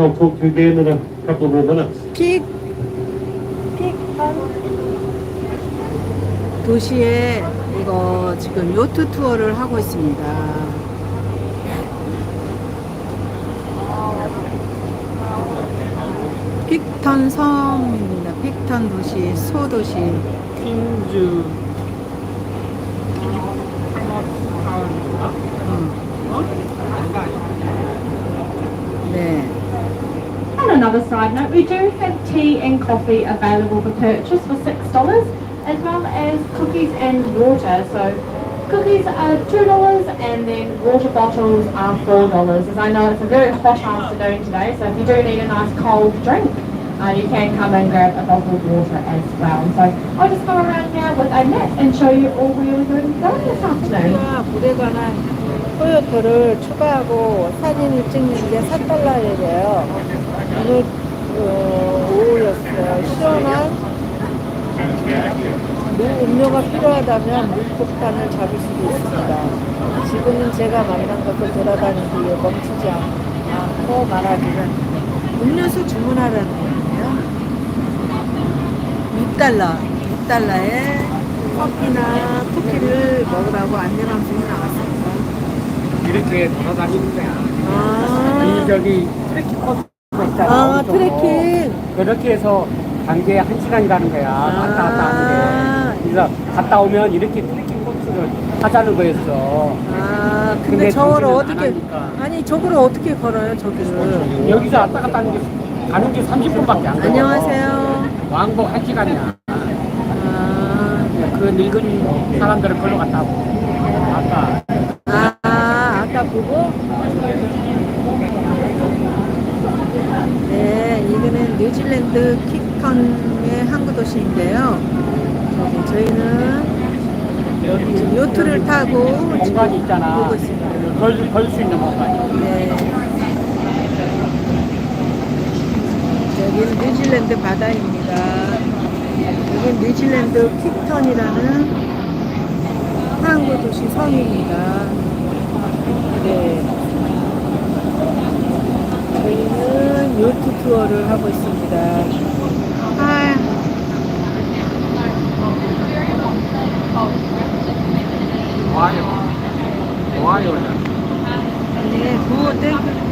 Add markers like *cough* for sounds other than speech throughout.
I'll talk to you again in a couple of more minutes. 픽, 픽한 도시에 이거 지금 요트 투어를 하고 있습니다. 픽턴 섬입니다. 픽턴 도시, 소도시. 킹즈 another side note, we do have tea and coffee available for purchase for six dollars, as well as cookies and water. So cookies are two dollars, and then water bottles are four dollars. As I know it's a very hot afternoon today, so if you do need a nice cold drink, uh, you can come and grab a bottle of water as well. So I'll just go around now with a map and show you all where we're going to be going this afternoon. 우리가 물에 관한 토요토를 추가하고 사진을 찍는 게 4달러예요. 오늘 어, 오후였어요. 시원한 물 음료가 필요하다면 물폭탄을 잡을 수도 있습니다. 지금은 제가 만난 것을 돌아다니기에 멈추지 않- 않고 말하기는 음료수 주문하라는 거예요. 6달러, 6달러에 커피나 쿠키를 먹으라고 안내방송이 나왔습니다. 이렇게 돌아다니는 거야. 아, 이 저기 있잖 아. 아. 트레킹. 그렇게 해서 단계에 한 시간이 가는 거야. 왔다 갔다 하는 게. 그래서 갔다 오면 이렇게 트레킹 코스를 하자는 거였어. 아, 근데 근데 당신은 어떻게. 아니, 저거를 어떻게 걸어요, 저기를? 여기서 왔다 갔다 하는 게 가는 게 30분밖에 안 걸려. 안녕하세요. 왕복 한 시간이야. 아, 그 늙은 사람들을 걸로 갔다 오고. 아까 아, 아까 보고? 네, 이거는 뉴질랜드 킥턴의 항구 도시인데요. 네, 저희는 지금 요트를 타고 공간이 지금 있잖아. 보고 있습니다. 걸, 있는 공간이. 네. 여기는 뉴질랜드 바다입니다. 여기 뉴질랜드 킥턴이라는 항구 도시 섬입니다. 네. 저희는 요트 투어를 하고 있습니다. 아, 좋아요. 좋아요. 네, 굿. 하이.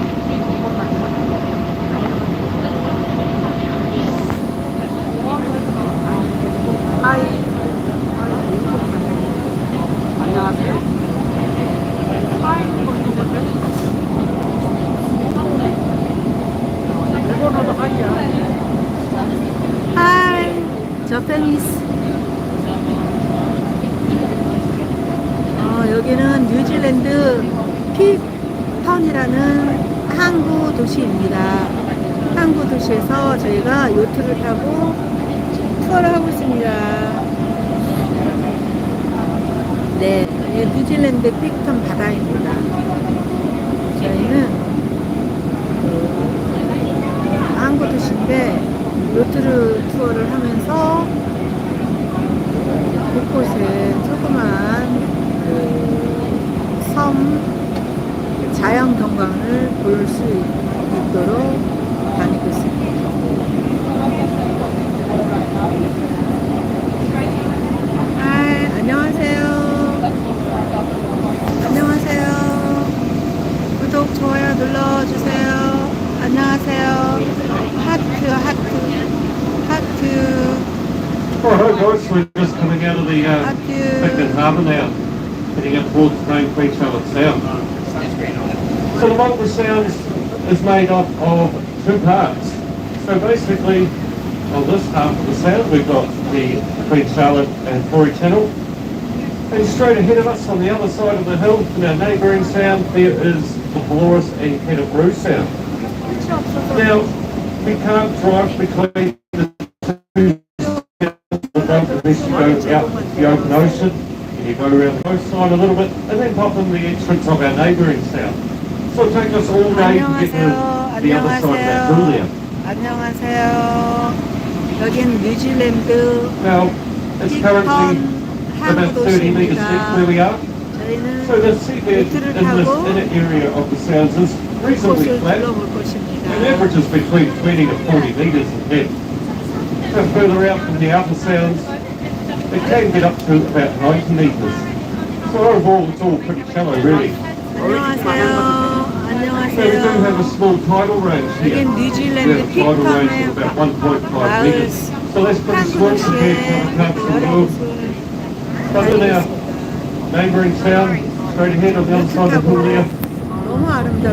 Is made up of two parts. So basically, on this half of the sound, we've got the Queen Charlotte and Tory Channel. And straight ahead of us on the other side of the hill, in our neighbouring sound, there is the Dolores and Kenebrew Sound. Now, we can't drive between the two unless you go out the open ocean, and you go around the coastline a little bit, and then pop in the entrance of our neighbouring sound. So it'll take us all day to get to the other side of that hill there. 안녕하세요. 여긴 뉴질랜드 Now, it's currently 픽턴 about 30 metres deep where we 항구도시입니다. are. 저희는 So the seabed in 요트를 this 타고 inner area of the sounds is reasonably 곳을 flat. 둘러볼 것입니다. It averages between 20 to 40 metres in depth. So further out from the outer sounds, it can get up to about 90 metres. So overall, it's all pretty shallow, really. 안녕하세요. So we do have a small tidal range here. did you land The tidal range is about 1.5 metres. So that's pretty small compared to other parts of the world. Come in our neighbouring town, straight ahead on the other side of the hill there.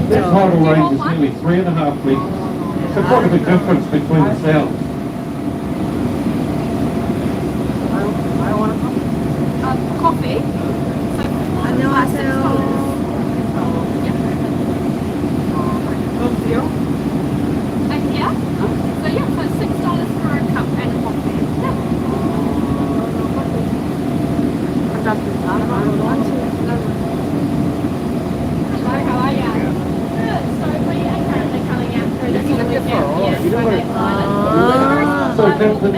That tidal range is nearly three and a half metres. So quite a big difference between the sounds. Coffee. I know I said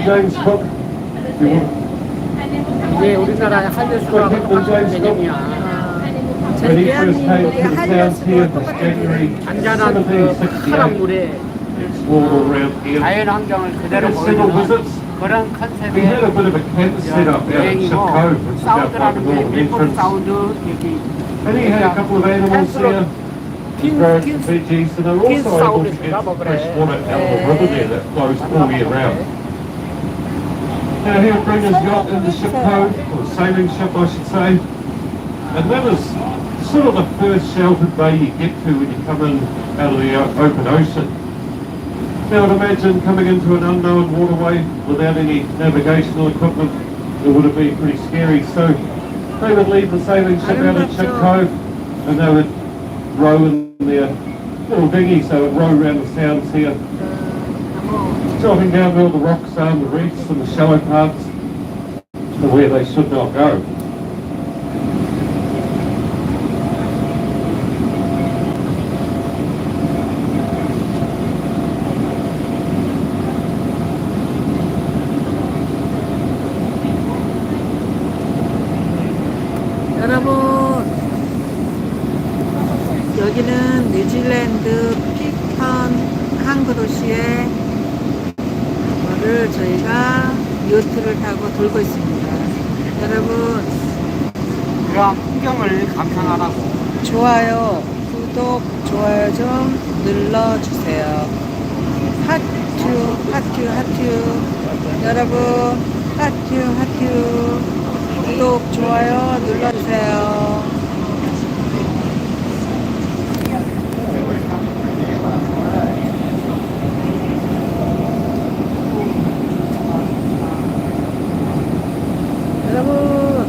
Then we'll come 이게. 우리나라의 한려수라고 똑같은 개념이야. 저희 here 한려수도 this 똑같은 잔잔한 그 1768, 물에. 자연 환경을 그대로 보여주는. 그런 We had a 컨셉의 bit of a camp set up out at 여행이고 사운드라는 게 밀봉. 사운드 여기 And he had a couple of animals here. 긴, birds 긴 and Fiji's, and they're 긴 also able to 사운드 get 주나 뭐 그래. Now he'll bring his yacht into Ship Cove, or sailing ship I should say, and that is sort of the first sheltered bay you get to when you come in out of the uh, open ocean. Now I'd imagine coming into an unknown waterway without any navigational equipment, it would have been pretty scary. So they would leave the sailing ship out at Ship Cove and they would row in their little dinghy, so it would row around the sounds here, dropping down all the rocks and the reefs and the shallow parts to where they should not go. 돌고 있습니다. 여러분 그런 풍경을 감상하라고 좋아요, 구독, 좋아요 좀 눌러주세요. 하트, 하트, 하트. 여러분 하트, 하트. 구독, 좋아요 눌러주세요. 여러분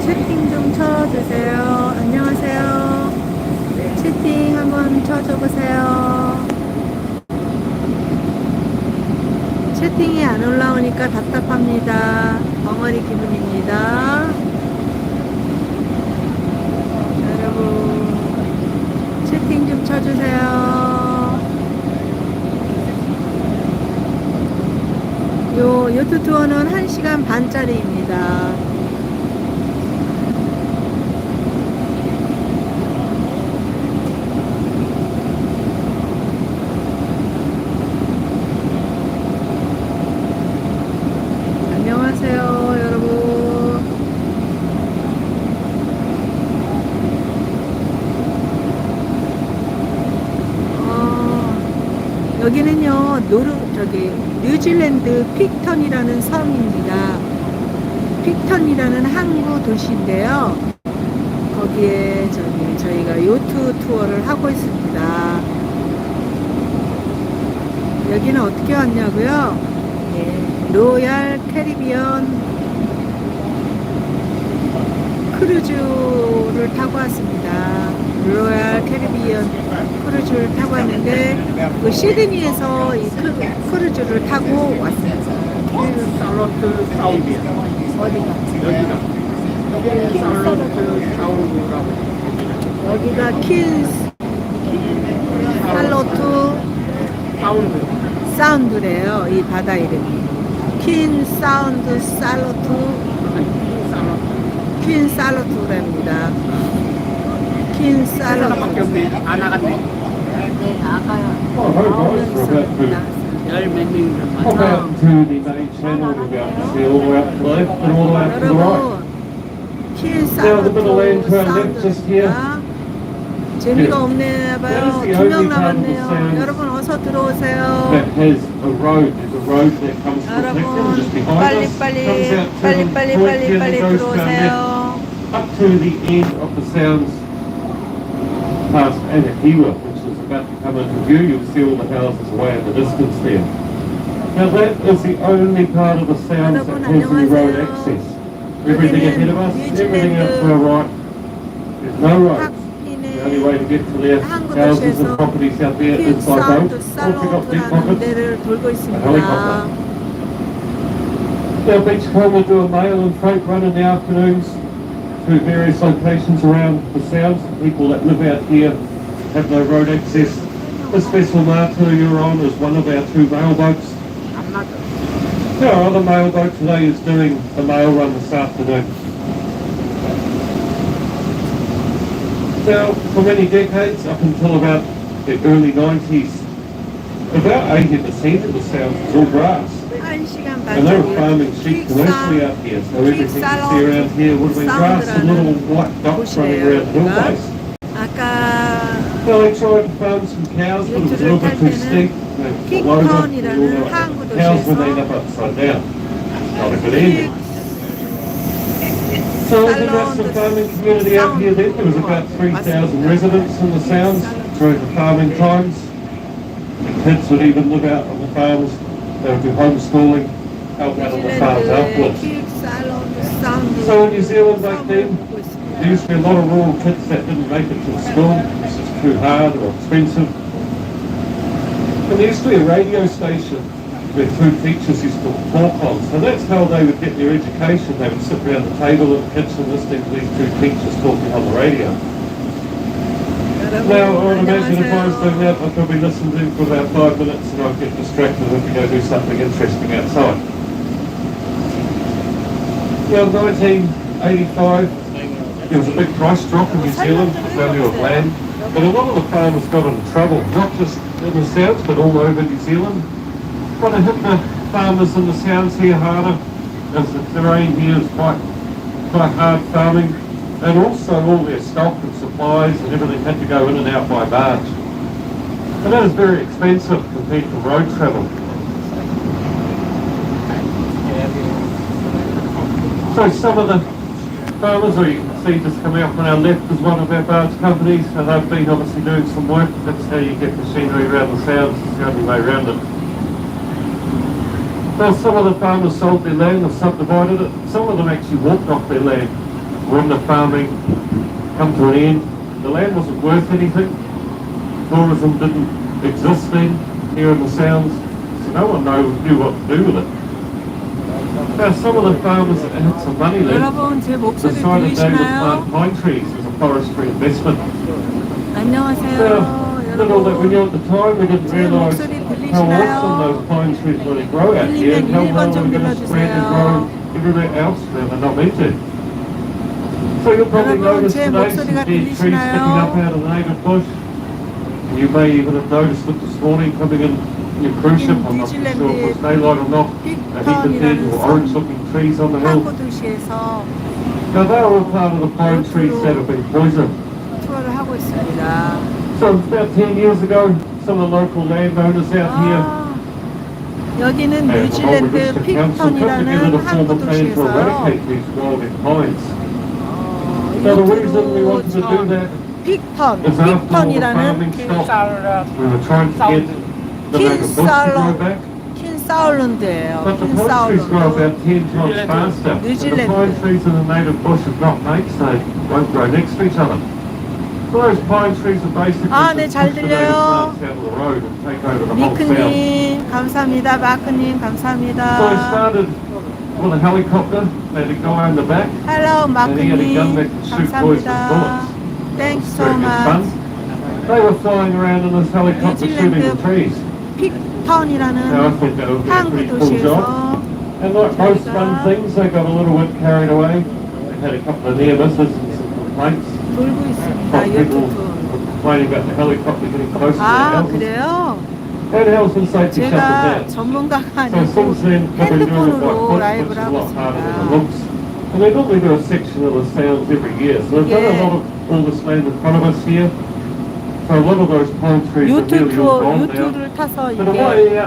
채팅 좀 쳐주세요. 안녕하세요. 채팅 한번 쳐줘보세요. 채팅이 안 올라오니까 답답합니다. 벙어리 기분입니다. 여러분, 채팅 좀 쳐주세요. 요 요트 투어는 1시간 반짜리입니다. 안녕하세요, 여러분. 어, 여기는요, 노르, 저기, 뉴질랜드 픽턴이라는 섬입니다. 픽턴이라는 항구 도시인데요. 거기에 저기, 저희가 요트 투어를 하고 있습니다. 여기는 어떻게 왔냐고요? 예, 로얄 캐리비언 크루즈를 타고 왔습니다. 로얄 캐리비언 크루즈를 타고 왔는데 그 시드니에서 이 크, 크루즈를 타고 왔습니다. 살로트 사운드야 어디가? 여기가 살로트 사운드라고 여기가 퀸스 살로트 사운드 사운드래요. 이 바다 이름이. 퀸 사운드 살로트 퀸 살로트랍니다. 흰 쌀로 하나밖에 없네. 안 나갔네. 네, 아가요. Oh, 아홉 hey 명 guys, we're about to 있었습니다. 열몇 명이면 pop out to the main channel. We're about to see all the way up to the left and all the way up to the right. 여러분, 흰 Now, the bit of land to our 쌀로 left just here. 사운드입니다. 재미가 없네 봐요. That is the 두 명 only part of the 남았네요. sound 여러분 어서 들어오세요. That has a road. There's a road that comes from Hickman 여러분 just behind 빨리 us. 빨리 comes out to 빨리 the 빨리 point 빨리 here 빨리 that goes to our left. 들어오세요. up to the end of the sounds past Anahewa, which is about to come into view, you'll see all the houses away in the distance there. Now that is the only part of the sound that has the road access. Everything ahead of us, everything else to our right, there's no road. The only way to get to their houses and properties out there is by boat, or pick up deep pockets, a helicopter. Now Beach Hill will do a mail and freight run in the afternoons through various locations around the south, People that live out here have no road access. This vessel Martu you're on is one of our two mail boats. There are other mail boat today is doing the mail run this afternoon. Now, for many decades, up until about the early 90s, about 80% of the south was all grass. And they were farming sheep mostly out here, so everything you see around here would have been grass and little white dots running around hillways. Well, they tried to farm some cows, but it was a little bit too steep. They loaded up, and all that. Cows would end up upside down. Not a good ending. So the rest of the farming community out here then. There was about 3,000 residents in the Sounds during the farming times. Kids would even live out on the farms. They would do homeschooling out the. So in New Zealand back then, there used to be a lot of rural kids that didn't make it to school, it's too hard or expensive. And there used to be a radio station where two features. used to talk on. So that's how they would get their education. They would sit around the table and the kitchen listening to these two teachers talking on the radio. Now, I would imagine if I was doing that, I'd probably listen to for about five minutes and I'd get distracted and go do something interesting outside. Well, 1985, there was a big price drop in New Zealand, the value of land, but a lot of the farmers got into trouble, not just in the South, but all over New Zealand. What it hit the farmers in the Sounds here harder, as the terrain here is quite, quite hard farming, and also all their stock and supplies and everything had to go in and out by barge. And that is very expensive compared to road travel. So some of the farmers, or you can see just coming up on our left is one of our barge companies, and they've been obviously doing some work. That's how you get machinery around the sounds, it's the only way around it. Now some of the farmers sold their land or subdivided it. Some of them actually walked off their land when the farming come to an end. The land wasn't worth anything. Tourism didn't exist then here in the sounds, so no one knew, knew what to do with it. Now, some of the farmers that had some money left decided they would plant pine trees as a forestry investment. Now, little that we knew at the time, we didn't realise how awesome those pine trees really grow out here and how well they're going to spread and grow everywhere else where they're not meant to. So you'll probably notice today some dead trees sticking up out of the native bush. And you may even have noticed it this morning coming in your cruise ship. I'm not sure if it's daylight or not A heap of dead or orange looking trees on the hill. 한국 도시에서 Now they're all part of the pine trees that have been poisoned. 투어를 하고 있습니다. So about 10 years ago, some of the local landowners out here 아, 여기는 and the whole 뉴질랜드 Register Council put together 픽턴이라는 to form 한국 a plan to 도시에서 eradicate these wild pines. 어, Now the reason we wanted to do 유튜브 that 픽턴, is after all the 픽턴이라는 farming stopped, 쌀 we were trying to get the native bush to grow back. 킨 사울랜드예요. But the 킨 pine trees grow 사울랜드. about 10 times faster. And New the Zealand. pine trees in the native bush are not mates, they won't grow next to each other. So those pine trees are basically 아, 네, just 잘 push the native 들려요. plants out of the road and take over the whole sound. 미크님 감사합니다. 마크님 So I 감사합니다. started with a helicopter, they had a guy in the back, 헬로 and he had a gun 마크님 that could shoot boys with 감사합니다. bullets. Thank you It's so very good fun. much. They were flying around in this helicopter New shooting the Zealand trees. Now I 픽턴이라는 think that would be a 한국 pretty cool job. 도시에서 And like most fun things, they got a little bit carried away. They had a couple of near misses and some complaints. 돌고 있습니다. But people 유튜브. were complaining about the helicopter getting closer to 아 the houses. 그래요? And health and safety shut 제가 them down. 전문가가 So 아니고 since then, what they're doing is like 핸드폰으로 push, which 라이브를 is a 하고 lot harder than it 있습니다. looks. And they normally do a section of the sounds every year. So they've done a Yeah. lot of all this land in front of us here. Gone now. 유튜브를 타서 이게 the right,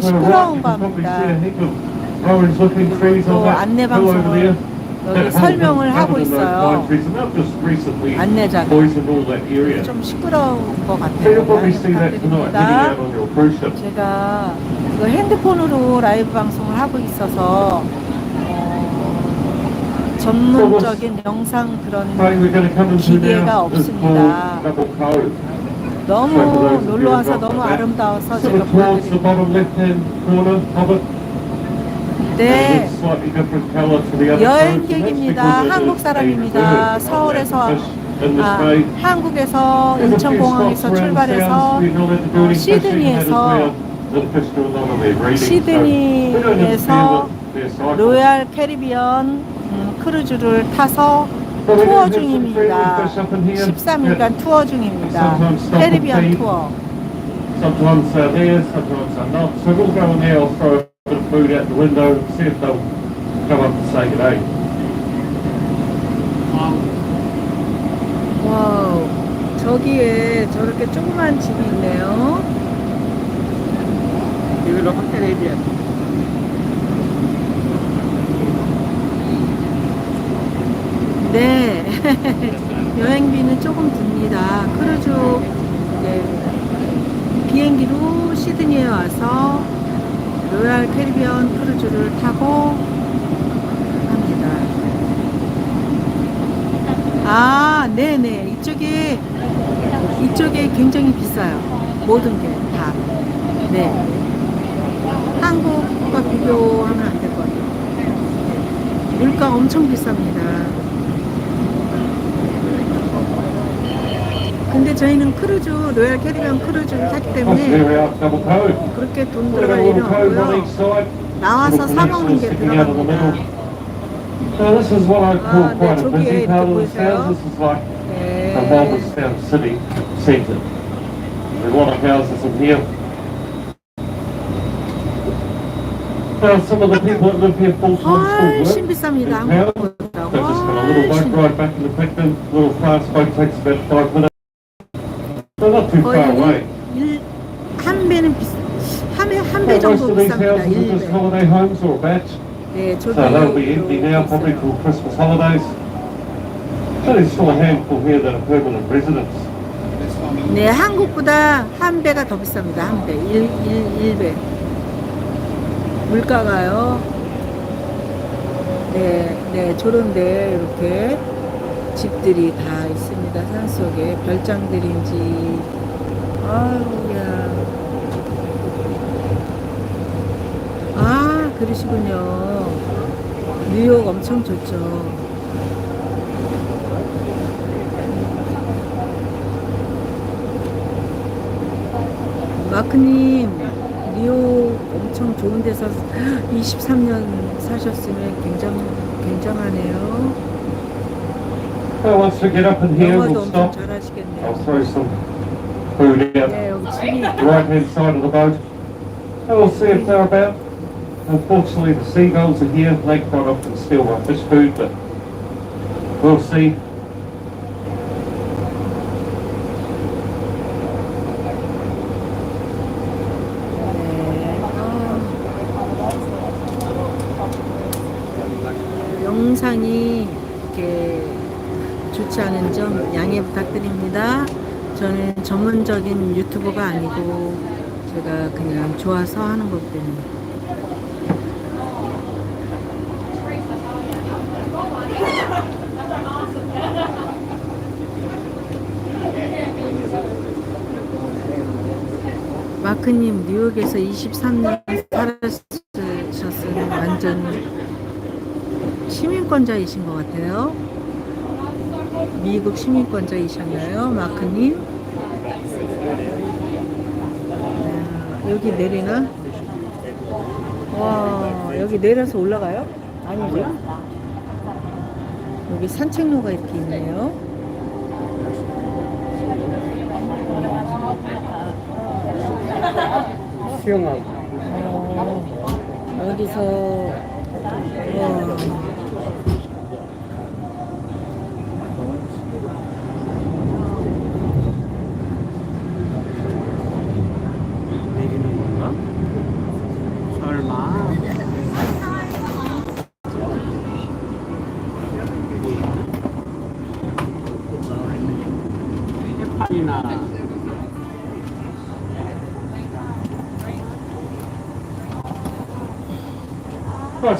시끄러운 겁니다. 또 안내. 방송을 여기 설명을 하고 있어요. 안내자가. 좀 시끄러운 것 같아요. 부탁드립니다. 제가 핸드폰으로 라이브 방송을 하고 있어서 어, 전문적인 영상 그런 기계가 없습니다. 너무 놀러 와서 너무 아름다워서 제가 보여드립니다. 네. 여행객입니다. 한국 사람입니다. 서울에서 아, 한국에서 인천공항에서 출발해서 어, 시드니에서 시드니에서 로얄 캐리비언 음, 크루즈를 타서 투어 중입니다. 13일간 투어 중입니다. 캐리비안 투어. Sometimes they're there, sometimes they're not. So we'll go in there, I'll throw a bit of food out the window, see if they'll come up and say good day. 와우. 저기에 저렇게 조그만 집이 있네요. 이걸로 확대해줘야 네. *laughs* 여행비는 조금 듭니다. 크루즈 네. 비행기로 시드니에 와서 로얄 캐리비안 크루즈를 타고 합니다. 아, 네네. 이쪽에 이쪽에 굉장히 비싸요. 모든 게 다. 네. 한국과 비교하면 안 될 것 같아요. 물가 엄청 비쌉니다. 근데 저희는 크루즈, 로얄 캐리비안 크루즈를 Oh, 때문에. 그렇게 돈 들어갈 일은 없고요. 나와서 사 먹는 게. 들어갑니다. 아, 네, 저기에 이렇게 보이세요? 네. Walterstown city centre. There are a lot of houses in here. Now some of the people that live here full time still 훨씬 work. 비쌉니다. in town. 한국보다 They've just got a little boat 훨씬. ride back into Picton. Little fast boat takes about five minutes. So not too far away. 거의 일, 한 배는 비싸. 한배 한배 정도 비쌉니다. houses are just 1배. holiday homes or a batch. 네, 저기 So they'll be empty now, probably 있어요. till Christmas holidays. But there's still a handful here that are permanent residents. 네, 한국보다 한 배가 더 비쌉니다. 한 배. 1, 1, 1배. 물가가요. 네, 네, 저런데 이렇게 집들이 다 있습니다. 산 속에 별장들인지. 아우야. 아, 그러시군요. 뉴욕 엄청 좋죠. 마크님, 리오 엄청 좋은 데서 *gasps* 23년 사셨으면 굉장, 굉장하네요. Well, once we get up in here, 영어도 we'll 엄청 stop. I'll 잘하시겠네요. throw some food out 네, 여기 집이 the right hand side of the boat. And we'll see if they're about. Unfortunately, the seagulls are here. They quite often steal my fish food, but we'll see. 네. 아, 영상이 이렇게 좋지 않은 점 양해 부탁드립니다. 저는 전문적인 유튜버가 아니고 제가 그냥 좋아서 하는 거기 때문에. 마크님 뉴욕에서 23년 살았으셨으면 완전 시민권자이신 것 같아요. 미국 시민권자이셨나요? 마크님? 아, 여기 내리나? 와, 여기 내려서 올라가요? 아니죠? 여기 산책로가 이렇게 있네요. 수영하고. 어, 여기서, 와.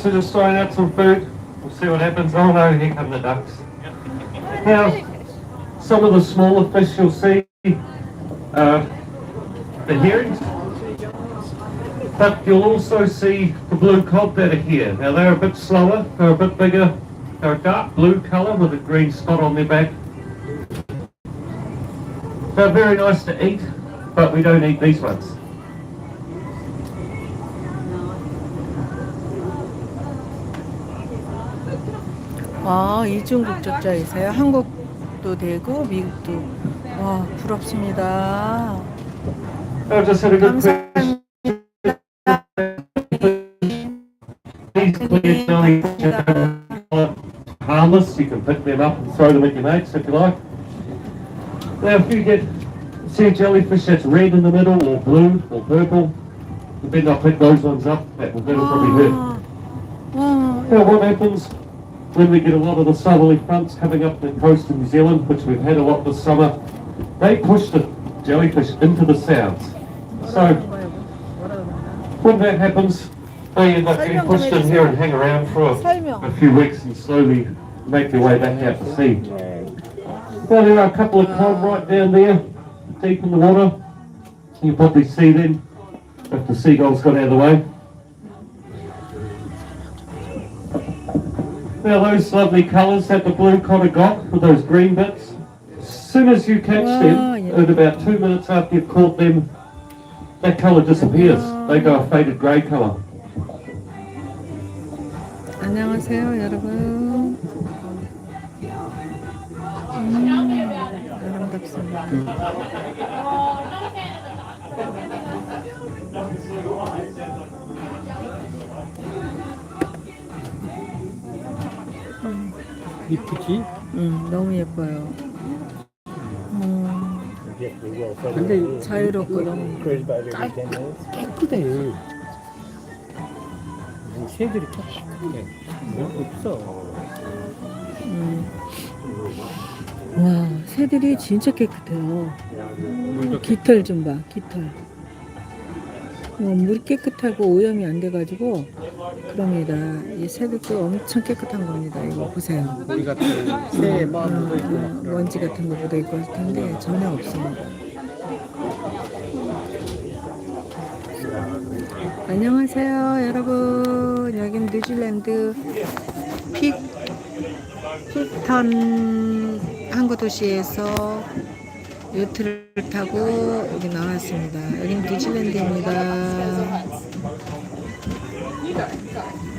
So just throwing out some food. We'll see what happens. Oh no, here come the ducks. *laughs* Now, some of the smaller fish you'll see, uh, the herrings. But you'll also see the blue cod that are here. Now they're a bit slower, they're a bit bigger. They're a dark blue colour with a green spot on their back. They're very nice to eat, but we don't eat these ones. 아, 이중 국적자이세요? 한국도 되고 미국도. 와, 부럽습니다. I just had a good fish. These clear jelly harmless, you can pick them up and throw them at your mates if you like. Now if you get sea jellyfish that's red in the middle or blue or purple, you better not pick those ones up, that will that'll probably hurt. 와, 와, Now what happens when we get a lot of the southerly fronts coming up the coast of New Zealand, which we've had a lot this summer, they push the jellyfish into the sounds. So when that happens, they end up getting pushed in here and hang around for a, a few weeks and slowly make their way back out to sea. Well, there are a couple of cod right down there, deep in the water. You probably see them if the seagulls got out of the way. Now those lovely colours that the blue cod have got with those green bits, as soon as you catch Wow, them, yeah. in about two minutes after you've caught them, that colour disappears. They go a faded grey colour. 안녕하세요, 여러분. 음, 아름답습니다. 이쁘지? 음, 너무 예뻐요. 음, 근데 자유롭고 너무 깨끗해. 새들이 깨끗해. 뭐 없어. 음. 와, 새들이 진짜 깨끗해요. 물도 깃털 좀 봐, 깃털. 어, 물 깨끗하고 오염이 안 돼가지고 그럽니다. 이 새들도 엄청 깨끗한 겁니다. 이거 보세요. 우리 같은 새 묻어 있고 어, 먼지 같은 거 묻어 있고 할 텐데 전혀 없습니다. 안녕하세요, 여러분. 여긴 뉴질랜드 픽 픽턴 항구 도시에서 요트를 타고 여기 나왔습니다. 여긴 뉴질랜드입니다.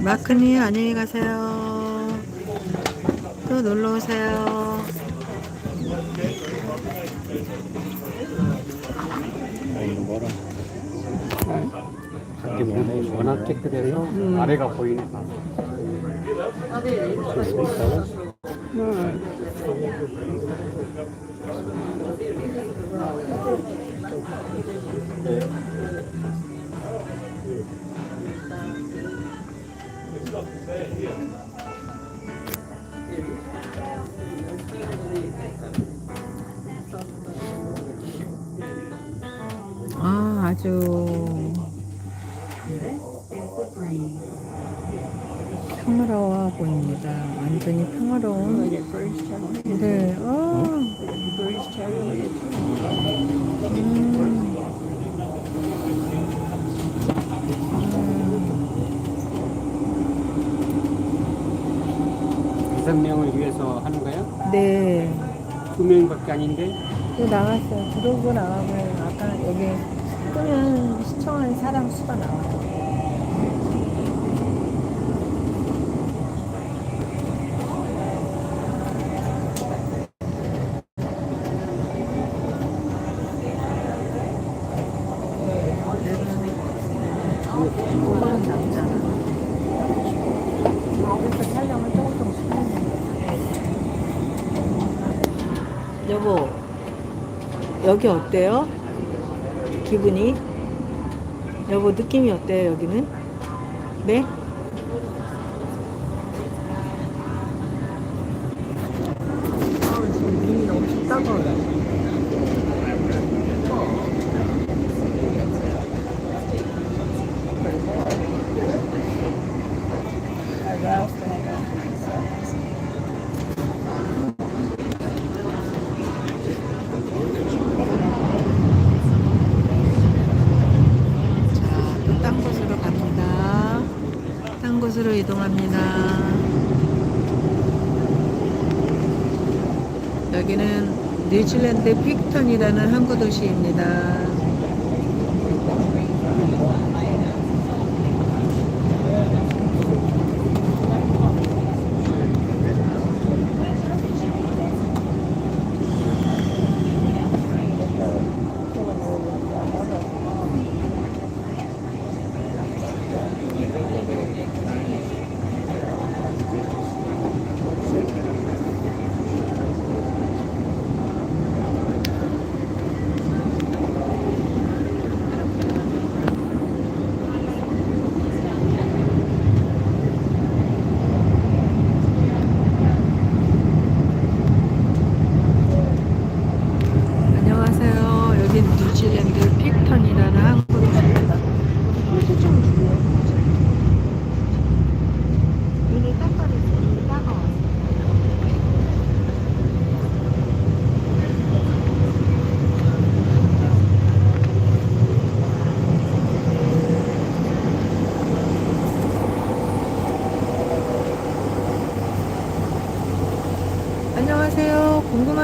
마크님 안녕히 가세요. 또 놀러 오세요. 이게 뭐 워낙 깨끗해서 아래가 보이니 Thank you. 보입니다. 완전히 평화로운. 네, 어. 음. 다섯 명을 위해서 하는 거야? 네. 두 명밖에 아닌데 또 나갔어요. 들어오고 나가면 아까 여기 끄면 시청한 사람 수가 나와요. 금방 남잖아. 그래서 촬영을 조금 조금씩 하는 거야. 여보, 여기 어때요? 기분이? 여보 느낌이 어때요 여기는? 네? 아 지금 눈이 너무 따가워요. 자, 또 딴 곳으로 갑니다. 딴 곳으로 이동합니다. 여기는 뉴질랜드 픽턴이라는 항구 도시입니다.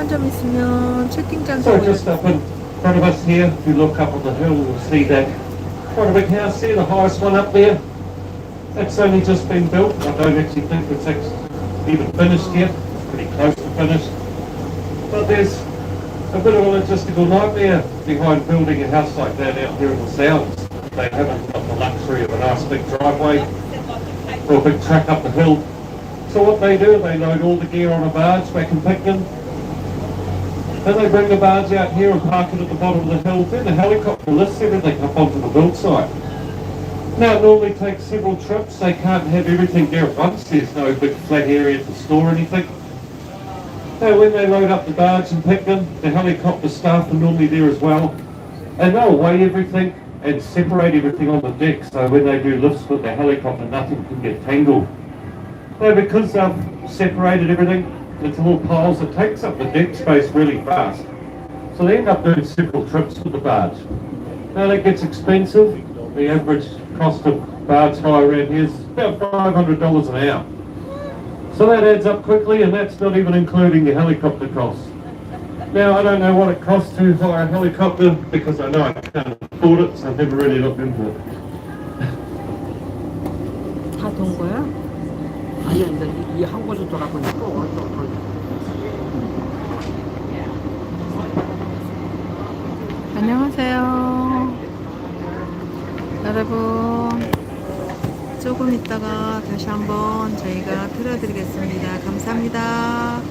궁금한 점 있으면 채팅창 So 좀 just up in front of us here, if you look up on the hill, we'll see that quite a big house there, the highest one up there. That's only just been built. I don't actually think it's ex- even finished yet. It's pretty close to finished. But there's a bit of a logistical nightmare behind building a house like that out here in the Sounds. They haven't got the luxury of a nice big driveway or a big track up the hill. So what they do, they load all the gear on a barge back in Picton, then they bring the barge out here and park it at the bottom of the hill. Then the helicopter lifts everything up onto the build site. Now it normally takes several trips. They can't have everything there at once. There's no big flat area to store anything. Now when they load up the barge and pick them, the helicopter staff are normally there as well. And they'll weigh everything and separate everything on the deck so when they do lifts with the helicopter nothing can get tangled. Now because they've separated everything into little piles, it takes up the deck space really fast. So they end up doing several trips with the barge. Now that gets expensive. The average cost of barge hire around here is about $500 an hour. So that adds up quickly and that's not even including the helicopter costs. Now I don't know what it costs to hire a helicopter because I know I can't afford it so I've never really looked into it. 아니, 이제 이- 이한 곳을 돌아보니까 또, 또, 또. 안녕하세요. 여러분, 조금 있다가 다시 한번 저희가 틀어드리겠습니다. 감사합니다.